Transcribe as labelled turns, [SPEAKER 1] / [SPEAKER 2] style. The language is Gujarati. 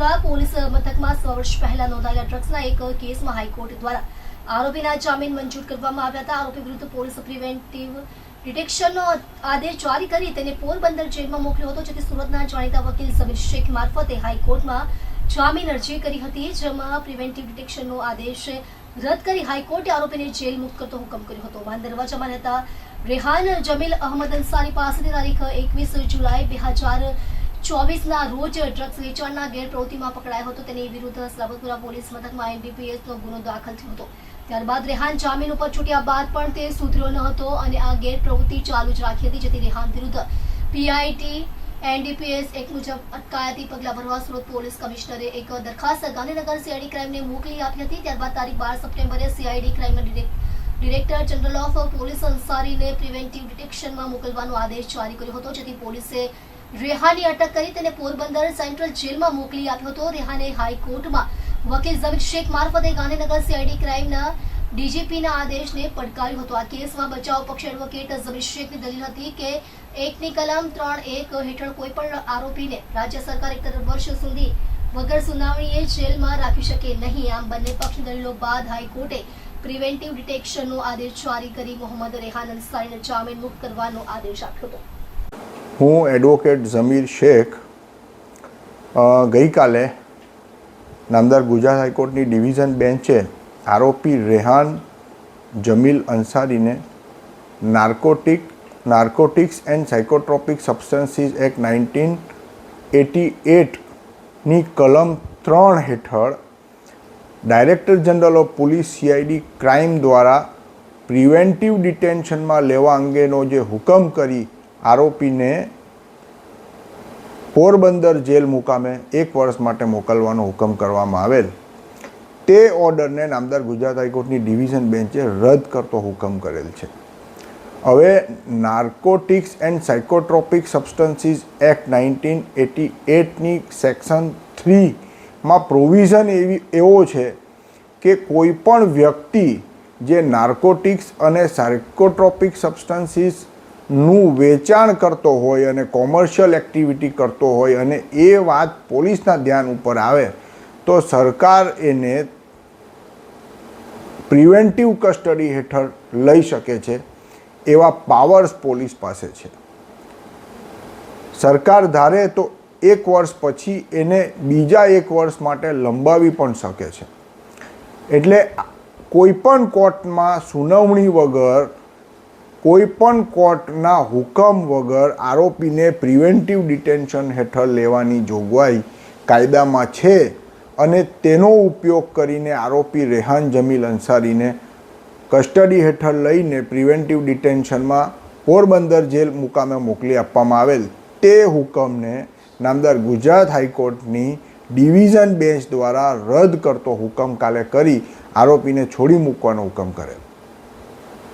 [SPEAKER 1] સાવરકુંડલા પોલીસ મથકમાં સો વર્ષ પહેલા નોંધાયેલા ડ્રગ્સના એક કેસમાં હાઈકોર્ટ દ્વારા આરોપીના જામીન મંજૂર કરવામાં આવ્યા હતા. આરોપી વિરુદ્ધ પોલીસ પ્રિવેન્ટિવ ડિટેક્શનનો આદેશ જારી કરી તેને પોરબંદર જેલમાં મોકલ્યો હતો, જેથી સુરતના જાણીતા વકીલ સમીર શેખ મારફતે હાઈકોર્ટમાં જામીન અરજી કરી હતી, જેમાં પ્રિવેન્ટિવ ડિટેક્શનનો આદેશ રદ કરી હાઈકોર્ટે આરોપીને જેલ મુક્ત કરતો હુકમ કર્યો હતો. વાન દરવાજામાં રહેતા રેહાન જમીલ અહમદ અંસારી પાસેથી તારીખ એકવીસ જુલાઈ બે હજાર ચોવીસના રોજ ડ્રગ્સ વેચાણના ગેરપ્રવૃત્તિમાં પકડાયો હતો. તેની વિરુદ્ધ સલાબતપુરા પોલીસ મથકમાં એમબીપીએસનો ગુનો દાખલ થયો હતો. ત્યારબાદ રેહાન જામીન ઉપર છૂટ્યા બાદ પણ તે સુધર્યો ન હતો અને આ ગેરપ્રવૃત્તિ ચાલુ જ રાખી હતી, જેથી રેહાન વિરુદ્ધ પીઆઈટી, એનડીપીએસ એક મુજબ અટકાયતી પગલાં ભરવા સુરત પોલીસ કમિશનરે એક દરખાસ્ત ગાંધીનગર સીઆઈડી ક્રાઇમને મોકલી આપી હતી. ત્યારબાદ તારીખ બાર સપ્ટેમ્બરે CID ક્રાઇમના direct, director general of police અંસારીને preventive ડિટેક્શનમાં મોકલવાનો આદેશ જારી કર્યો હતો, જેથી પોલીસે રેહાની અટક કરી તેને પોરબંદર સેન્ટ્રલ જેલમાં મોકલી આપ્યો હતો. રેહાને હાઈકોર્ટમાં વકીલ ઝમીર શેખ મારફતે ગાંધીનગર સીઆઈડી ક્રાઇમના ડીજીપીના આદેશને પડકાર્યો હતો. આ કેસમાં બચાવ પક્ષ એડવોકેટ ઝમીર શેખની દલીલ હતી કે એકની કલમ ત્રણ એક હેઠળ કોઈ પણ આરોપીને રાજ્ય સરકાર એક વર્ષ સુધી વગર સુનાવણીએ જેલમાં રાખી શકે નહીં. આમ બંને પક્ષની દલીલો બાદ હાઈકોર્ટે પ્રિવેન્ટિવ ડિટેક્શનનો આદેશ જારી કરી મોહમ્મદ રેહાન અંસારીને જામીન મુક્ત કરવાનો આદેશ આપ્યો હતો.
[SPEAKER 2] હું એડવોકેટ ઝમીર શેખ ગઈકાલે નામદાર ગુજરાત હાઈકોર્ટની ડિવિઝન બેન્ચે આરોપી Rehan Jamil અંસારીને narcotic, narcotics and psychotropic substances act nineteen eighty એટની કલમ ત્રણ હેઠળ director general of police CID crime દ્વારા પ્રિવેન્ટિવ ડિટેન્શનમાં લેવા અંગેનો જે હુકમ કરી આરોપીને પોરબંદર જેલ મુકામે એક વર્ષ માટે મોકલવાનો હુકમ કરવામાં આવેલ. તે ઓર્ડરને નામદાર ગુજરાત હાઈકોર્ટની ડિવિઝન બેન્ચે રદ કરતો હુકમ કરેલ છે. હવે narcotics and psychotropic substances act nineteen eighty એટની section થ્રીમાં પ્રોવિઝન એવી, એવો છે કે કોઈ પણ વ્યક્તિ જે નાર્કોટિક્સ અને સાયકોટ્રોપિક સબસ્ટન્સીસ નું વેચાણ કરતો હોય અને કોમર્શિયલ એક્ટિવિટી કરતો હોય અને એ વાત પોલીસના ધ્યાન ઉપર આવે, તો સરકાર એને પ્રિવેન્ટિવ કસ્ટડી હેઠળ લઈ શકે છે એવા પાવર્સ પોલીસ પાસે છે. સરકાર ધારે તો એક વર્ષ પછી એને બીજા એક વર્ષ માટે લંબાવી પણ શકે છે. એટલે કોઈ પણ કોર્ટમાં સુનાવણી વગર કોઈ પણ કોર્ટના હુકમ વગર આરોપીને પ્રિવેન્ટિવ ડિટેન્શન હેઠળ લેવાની જોગવાઈ કાયદામાં છે અને તેનો ઉપયોગ કરીને આરોપી રેહાન જમીલ અંસારીને કસ્ટડી હેઠળ લઈને પ્રિવેન્ટિવ ડિટેન્શનમાં પોરબંદર જેલ મુકામે મોકલી આપવામાં આવેલ તે હુકમને નામદાર ગુજરાત હાઈકોર્ટની ડિવિઝન બેન્ચ દ્વારા રદ કરતો હુકમ કાલે કરી આરોપીને છોડી મૂકવાનો હુકમ કરેલ.